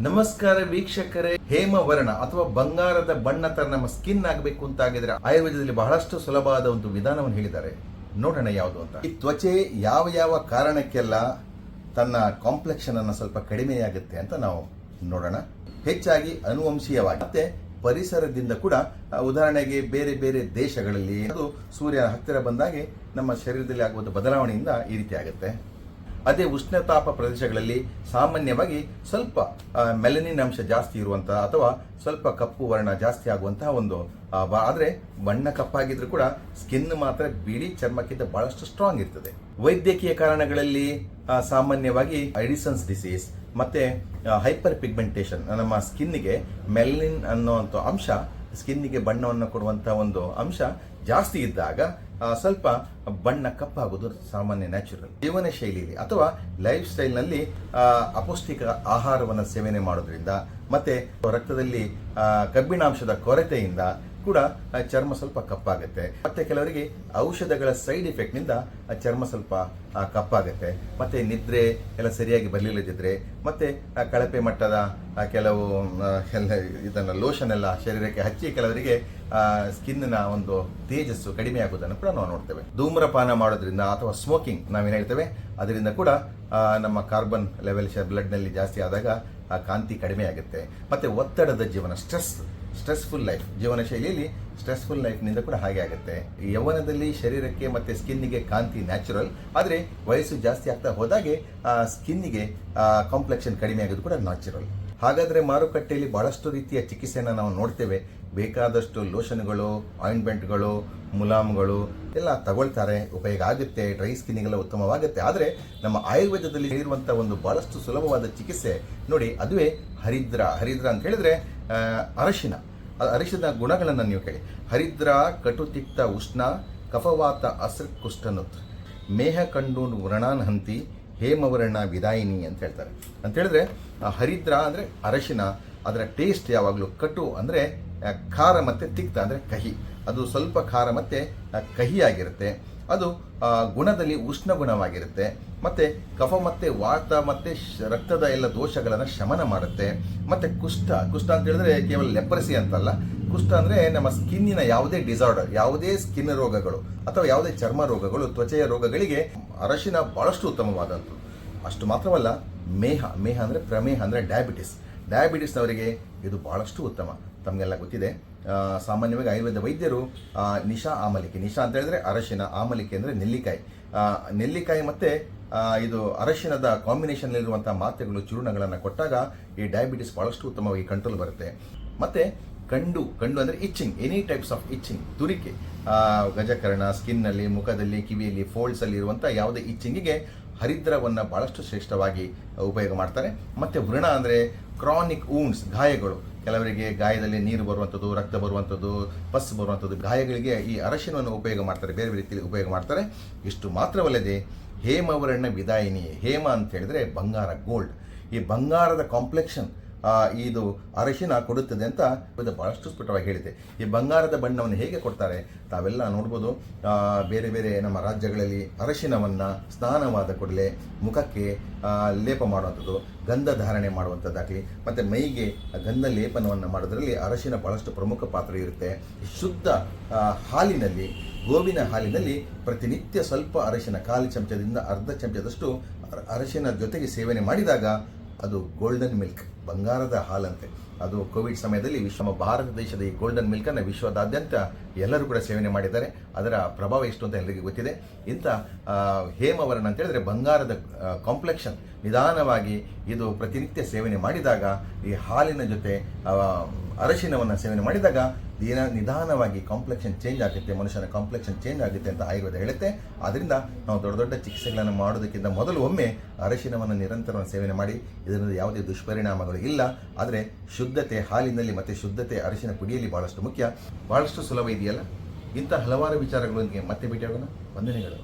ನಮಸ್ಕಾರ ವೀಕ್ಷಕರೇ, ಹೇಮವರ್ಣ ಅಥವಾ ಬಂಗಾರದ ಬಣ್ಣ ತರ ನಮ್ಮ ಸ್ಕಿನ್ ಆಗಬೇಕು ಅಂತ ಆಗಿದ್ರೆ ಆಯುರ್ವೇದದಲ್ಲಿ ಬಹಳಷ್ಟು ಸುಲಭವಾದ ಒಂದು ವಿಧಾನವನ್ನು ಹೇಳಿದ್ದಾರೆ. ನೋಡೋಣ ಯಾವುದು ಅಂತ. ಈ ತ್ವಚೆ ಯಾವ ಯಾವ ಕಾರಣಕ್ಕೆಲ್ಲ ತನ್ನ ಕಾಂಪ್ಲೆಕ್ಷನ್ ಅನ್ನ ಸ್ವಲ್ಪ ಕಡಿಮೆಯಾಗುತ್ತೆ ಅಂತ ನಾವು ನೋಡೋಣ. ಹೆಚ್ಚಾಗಿ ಅನುವಂಶೀಯವಾಗಿ. ಮತ್ತೆ ಪರಿಸರದಿಂದ ಕೂಡ ಉದಾಹರಣೆಗೆ ಬೇರೆ ಬೇರೆ ದೇಶಗಳಲ್ಲಿ ಅದು ಸೂರ್ಯ ಹತ್ತಿರ ಬಂದಾಗೆ ನಮ್ಮ ಶರೀರದಲ್ಲಿ ಆಗುವ ಬದಲಾವಣೆಯಿಂದ ಈ ರೀತಿ ಆಗುತ್ತೆ. ಅದೇ ಉಷ್ಣತಾಪ ಪ್ರದೇಶಗಳಲ್ಲಿ ಸಾಮಾನ್ಯವಾಗಿ ಸ್ವಲ್ಪ ಮೆಲನಿನ್ ಅಂಶ ಜಾಸ್ತಿ ಇರುವಂತಹ ಅಥವಾ ಸ್ವಲ್ಪ ಕಪ್ಪು ವರ್ಣ ಜಾಸ್ತಿ ಆಗುವಂತಹ ಒಂದು ಆದರೆ ಬಣ್ಣ ಕಪ್ಪಾಗಿದ್ರು ಕೂಡ ಸ್ಕಿನ್ ಮಾತ್ರ ಬಿಳಿ ಚರ್ಮಕ್ಕಿಂತ ಬಹಳಷ್ಟು ಸ್ಟ್ರಾಂಗ್ ಇರ್ತದೆ. ವೈದ್ಯಕೀಯ ಕಾರಣಗಳಲ್ಲಿ ಸಾಮಾನ್ಯವಾಗಿ ಐಡಿಸನ್ಸ್ ಡಿಸೀಸ್ ಮತ್ತೆ ಹೈಪರ್ ಪಿಗ್ಮೆಂಟೇಷನ್ ನಮ್ಮ ಸ್ಕಿನ್ಗೆ ಮೆಲನಿನ್ ಅನ್ನುವಂಥ ಅಂಶ ಸ್ಕಿನ್ನಿಗೆ ಬಣ್ಣವನ್ನು ಕೊಡುವಂತಹ ಒಂದು ಅಂಶ ಜಾಸ್ತಿ ಇದ್ದಾಗ ಸ್ವಲ್ಪ ಬಣ್ಣ ಕಪ್ಪಾಗೋದು ಸಾಮಾನ್ಯ ನ್ಯಾಚುರಲ್ ಜೀವನ ಶೈಲಿಯಲ್ಲಿ ಅಥವಾ ಲೈಫ್ ಸ್ಟೈಲ್ನಲ್ಲಿ ಅಪೌಷ್ಟಿಕ ಆಹಾರವನ್ನು ಸೇವನೆ ಮಾಡೋದ್ರಿಂದ ಮತ್ತೆ ರಕ್ತದಲ್ಲಿ ಕಬ್ಬಿಣಾಂಶದ ಕೊರತೆಯಿಂದ ಕೂಡ ಚರ್ಮ ಸ್ವಲ್ಪ ಕಪ್ಪಾಗುತ್ತೆ. ಮತ್ತೆ ಕೆಲವರಿಗೆ ಔಷಧಗಳ ಸೈಡ್ ಎಫೆಕ್ಟ್ನಿಂದ ಚರ್ಮ ಸ್ವಲ್ಪ ಕಪ್ಪಾಗುತ್ತೆ. ಮತ್ತೆ ನಿದ್ರೆ ಎಲ್ಲ ಸರಿಯಾಗಿ ಬರಲಿಲ್ಲದಿದ್ರೆ, ಮತ್ತೆ ಕಳಪೆ ಮಟ್ಟದ ಕೆಲವು ಇದನ್ನ ಲೋಷನ್ ಎಲ್ಲ ಶರೀರಕ್ಕೆ ಹಚ್ಚಿ ಕೆಲವರಿಗೆ ಸ್ಕಿನ್ನ ಒಂದು ತೇಜಸ್ಸು ಕಡಿಮೆ ಆಗುವುದನ್ನು ಕೂಡ ನಾವು ನೋಡ್ತೇವೆ. ಧೂಮ್ರಪಾನ ಮಾಡೋದ್ರಿಂದ ಅಥವಾ ಸ್ಮೋಕಿಂಗ್ ನಾವೇನು ಹೇಳ್ತೇವೆ, ಅದರಿಂದ ಕೂಡ ನಮ್ಮ ಕಾರ್ಬನ್ ಲೆವೆಲ್ ಬ್ಲಡ್ನಲ್ಲಿ ಜಾಸ್ತಿ ಆದಾಗ ಆ ಕಾಂತಿ ಕಡಿಮೆ ಆಗುತ್ತೆ. ಮತ್ತೆ ಒತ್ತಡದ ಜೀವನ ಸ್ಟ್ರೆಸ್ ಸ್ಟ್ರೆಸ್ಫುಲ್ ಲೈಫ್ ಜೀವನ ಶೈಲಿಯಲ್ಲಿ ಸ್ಟ್ರೆಸ್ಫುಲ್ ಲೈಫ್ನಿಂದ ಕೂಡ ಹಾಗೆ ಆಗುತ್ತೆ. ಯೌವನದಲ್ಲಿ ಶರೀರಕ್ಕೆ ಮತ್ತು ಸ್ಕಿನ್ನಿಗೆ ಕಾಂತಿ ನ್ಯಾಚುರಲ್, ಆದರೆ ವಯಸ್ಸು ಜಾಸ್ತಿ ಆಗ್ತಾ ಹೋದಾಗೆ ಸ್ಕಿನ್ನಿಗೆ ಕಾಂಪ್ಲೆಕ್ಷನ್ ಕಡಿಮೆ ಆಗೋದು ಕೂಡ ನ್ಯಾಚುರಲ್. ಹಾಗಾದರೆ ಮಾರುಕಟ್ಟೆಯಲ್ಲಿ ಬಹಳಷ್ಟು ರೀತಿಯ ಚಿಕಿತ್ಸೆಯನ್ನು ನಾವು ನೋಡ್ತೇವೆ. ಬೇಕಾದಷ್ಟು ಲೋಷನ್ಗಳು, ಆಯಿಂಟ್ಮೆಂಟ್ಗಳು, ಮುಲಾಮ್ಗಳು ಎಲ್ಲ ತಗೊಳ್ತಾರೆ. ಉಪಯೋಗ ಆಗುತ್ತೆ, ಡ್ರೈ ಸ್ಕಿನ್ನಿಗೆಲ್ಲ ಉತ್ತಮವಾಗುತ್ತೆ. ಆದರೆ ನಮ್ಮ ಆಯುರ್ವೇದದಲ್ಲಿ ಇರುವಂಥ ಒಂದು ಬಹಳಷ್ಟು ಸುಲಭವಾದ ಚಿಕಿತ್ಸೆ ನೋಡಿ, ಅದುವೇ ಹರಿದ್ರ. ಹರಿದ್ರ ಅಂತ ಹೇಳಿದ್ರೆ ಅರಶಿನ. ಅರಿಶಿನ ಗುಣಗಳನ್ನು ನೀವು ಕೇಳಿ. ಹರಿದ್ರ, ಕಟುತಿಕ್ತ ಉಷ್ಣ, ಕಫವಾತ ಅಸೃ ಕುಷ್ಠನುತ್ ಮೇಹ ಕಂಡೂನ್ ವ್ರಣಾನ್ ಹಂತಿ, ಹೇಮವರ್ಣ ವಿದಾಯಿನಿ ಅಂತ ಹೇಳ್ತಾರೆ. ಅಂತ ಹೇಳಿದ್ರೆ ಹರಿದ್ರ ಅಂದರೆ ಅರಶಿನ, ಅದರ ಟೇಸ್ಟ್ ಯಾವಾಗಲೂ ಕಟು ಅಂದರೆ ಖಾರ ಮತ್ತು ತಿಕ್ತ ಅಂದರೆ ಕಹಿ. ಅದು ಸ್ವಲ್ಪ ಖಾರ ಮತ್ತು ಕಹಿಯಾಗಿರುತ್ತೆ. ಅದು ಗುಣದಲ್ಲಿ ಉಷ್ಣ ಗುಣವಾಗಿರುತ್ತೆ. ಮತ್ತೆ ಕಫ ಮತ್ತೆ ವಾತ ಮತ್ತೆ ರಕ್ತದ ಎಲ್ಲ ದೋಷಗಳನ್ನು ಶಮನ ಮಾಡುತ್ತೆ. ಮತ್ತೆ ಕುಷ್ಠ ಕುಷ್ಠ ಅಂತ ಹೇಳಿದ್ರೆ ಕೇವಲ ಲೆಪ್ರಸಿ ಅಂತಲ್ಲ. ಕುಷ್ಠ ಅಂದ್ರೆ ನಮ್ಮ ಸ್ಕಿನ್ನಿನ ಯಾವುದೇ ಡಿಸಾರ್ಡರ್ ಯಾವುದೇ ಸ್ಕಿನ್ ರೋಗಗಳು ಅಥವಾ ಯಾವುದೇ ಚರ್ಮ ರೋಗಗಳು, ತ್ವಚೆಯ ರೋಗಗಳಿಗೆ ಅರಶಿನ ಬಹಳಷ್ಟು ಉತ್ತಮವಾದಂಥದ್ದು ಅಷ್ಟು ಮಾತ್ರವಲ್ಲ, ಮೇಹ ಮೇಹ ಅಂದರೆ ಪ್ರಮೇಹ ಅಂದರೆ ಡಯಾಬಿಟಿಸ್ ಡಯಾಬಿಟಿಸ್ನವರಿಗೆ ಇದು ಬಹಳಷ್ಟು ಉತ್ತಮ. ತಮಗೆಲ್ಲ ಗೊತ್ತಿದೆ. ಸಾಮಾನ್ಯವಾಗಿ ಆಯುರ್ವೇದ ವೈದ್ಯರು ನಿಶಾ ಆಮಲಿಕೆ. ನಿಶಾ ಅಂತ ಹೇಳಿದ್ರೆ ಅರಶಿನ, ಆಮಲಿಕೆ ಅಂದರೆ ನೆಲ್ಲಿಕಾಯಿ. ನೆಲ್ಲಿಕಾಯಿ ಮತ್ತೆ ಇದು ಅರಶಿನದ ಕಾಂಬಿನೇಷನ್ ಇರುವಂತಹ ಮಾತ್ರೆಗಳು, ಚೂರ್ಣಗಳನ್ನು ಕೊಟ್ಟಾಗ ಈ ಡಯಾಬಿಟಿಸ್ ಬಹಳಷ್ಟು ಉತ್ತಮವಾಗಿ ಕಂಟ್ರೋಲ್ ಬರುತ್ತೆ. ಮತ್ತೆ ಕಂಡು ಕಂಡು ಅಂದರೆ itching any types of itching ತುರಿಕೆ. ಗಜಕರಣ ಸ್ಕಿನ್ನಲ್ಲಿ ಮುಖದಲ್ಲಿ, ಕಿವಿಯಲ್ಲಿ ಫೋಲ್ಡ್ಸ್ ಅಲ್ಲಿ ಇರುವಂಥ ಯಾವುದೇ ಇಚ್ಚಿಂಗಿಗೆ ಹರಿದ್ರವನ್ನು ಭಾಳಷ್ಟು ಶ್ರೇಷ್ಠವಾಗಿ ಉಪಯೋಗ ಮಾಡ್ತಾರೆ. ಮತ್ತು ವೃಣ ಅಂದರೆ ಕ್ರಾನಿಕ್ ಊಂಡ್ಸ್ ಗಾಯಗಳು. ಕೆಲವರಿಗೆ ಗಾಯದಲ್ಲಿ ನೀರು ಬರುವಂಥದ್ದು, ರಕ್ತ ಬರುವಂಥದ್ದು, ಪಸ್ ಬರುವಂಥದ್ದು, ಗಾಯಗಳಿಗೆ ಈ ಅರಶಿನವನ್ನು ಉಪಯೋಗ ಮಾಡ್ತಾರೆ, ಬೇರೆ ಬೇರೆ ರೀತಿಯಲ್ಲಿ ಉಪಯೋಗ ಮಾಡ್ತಾರೆ. ಇಷ್ಟು ಮಾತ್ರವಲ್ಲದೆ ಹೇಮವರ್ಣ ವಿದಾಯಿನಿ ಹೇಮ ಅಂತ ಹೇಳಿದ್ರೆ ಬಂಗಾರ ಗೋಲ್ಡ್ ಈ ಬಂಗಾರದ ಕಾಂಪ್ಲೆಕ್ಷನ್ ಇದು ಅರಶಿನ ಕೊಡುತ್ತದೆ ಅಂತ ಇದು ಬಹಳಷ್ಟು ಸ್ಫುಟವಾಗಿ ಹೇಳಿದೆ. ಈ ಬಂಗಾರದ ಬಣ್ಣವನ್ನು ಹೇಗೆ ಕೊಡ್ತಾರೆ? ತಾವೆಲ್ಲ ನೋಡ್ಬೋದು. ಬೇರೆ ಬೇರೆ ನಮ್ಮ ರಾಜ್ಯಗಳಲ್ಲಿ ಅರಶಿನವನ್ನು ಸ್ನಾನವಾದ ಕೂಡಲೇ ಮುಖಕ್ಕೆ ಲೇಪ ಮಾಡುವಂಥದ್ದು, ಗಂಧ ಧಾರಣೆ ಮಾಡುವಂಥದ್ದಾಗಲಿ, ಮತ್ತು ಮೈಗೆ ಗಂಧ ಲೇಪನವನ್ನು ಮಾಡೋದರಲ್ಲಿ ಅರಶಿನ ಬಹಳಷ್ಟು ಪ್ರಮುಖ ಪಾತ್ರ ಇರುತ್ತೆ. ಶುದ್ಧ ಹಾಲಿನಲ್ಲಿ ಗೋವಿನ ಹಾಲಿನಲ್ಲಿ ಪ್ರತಿನಿತ್ಯ ಸ್ವಲ್ಪ ಅರಶಿನ, ಕಾಲು ಚಮಚದಿಂದ ಅರ್ಧ ಚಮಚದಷ್ಟು ಅರ- ಅರಶಿನ ಜೊತೆಗೆ ಸೇವನೆ ಮಾಡಿದಾಗ ಅದು ಗೋಲ್ಡನ್ ಮಿಲ್ಕ್ ಬಂಗಾರದ ಹಾಲಂತೆ. ಅದು ಕೋವಿಡ್ ಸಮಯದಲ್ಲಿ ವಿಶ್ವ ಭಾರತ ದೇಶದ ಈ ಗೋಲ್ಡನ್ ಮಿಲ್ಕನ್ನು ವಿಶ್ವದಾದ್ಯಂತ ಎಲ್ಲರೂ ಕೂಡ ಸೇವನೆ ಮಾಡಿದ್ದಾರೆ. ಅದರ ಪ್ರಭಾವ ಎಷ್ಟು ಅಂತ ಎಲ್ಲರಿಗೂ ಗೊತ್ತಿದೆ. ಇಂಥ ಹೇಮವರ್ಣ ಅಂತ ಹೇಳಿದ್ರೆ ಬಂಗಾರದ ಕಾಂಪ್ಲೆಕ್ಷನ್ ನಿಧಾನವಾಗಿ ಇದು ಪ್ರತಿನಿತ್ಯ ಸೇವನೆ ಮಾಡಿದಾಗ, ಈ ಹಾಲಿನ ಜೊತೆ ಅರಶಿನವನ್ನು ಸೇವನೆ ಮಾಡಿದಾಗ ದಿನ ನಿಧಾನವಾಗಿ ಕಾಂಪ್ಲೆಕ್ಷನ್ ಚೇಂಜ್ ಆಗುತ್ತೆ, ಮನುಷ್ಯನ ಕಾಂಪ್ಲೆಕ್ಷನ್ ಚೇಂಜ್ ಆಗುತ್ತೆ ಅಂತ ಆಯುರ್ವೇದ ಹೇಳುತ್ತೆ. ಆದ್ದರಿಂದ ನಾವು ದೊಡ್ಡ ದೊಡ್ಡ ಚಿಕಿತ್ಸೆಗಳನ್ನು ಮಾಡೋದಕ್ಕಿಂತ ಮೊದಲು ಒಮ್ಮೆ ಅರಶಿನವನ್ನು ನಿರಂತರ ಸೇವನೆ ಮಾಡಿ, ಇದರಿಂದ ಯಾವುದೇ ದುಷ್ಪರಿಣಾಮಗಳು ಇಲ್ಲ. ಆದರೆ ಶುದ್ಧತೆ ಹಾಲಿನಲ್ಲಿ ಮತ್ತು ಶುದ್ಧತೆ ಅರಿಶಿನ ಪುಡಿಯಲ್ಲಿ ಬಹಳಷ್ಟು ಮುಖ್ಯ. ಬಹಳಷ್ಟು ಸುಲಭ ಇದೆಯಲ್ಲ? ಇಂಥ ಹಲವಾರು ವಿಚಾರಗಳೊಂದಿಗೆ ಮತ್ತೆ ಭೇಟಿಯಾಗೋಣ. ವಂದನೆಗಳು.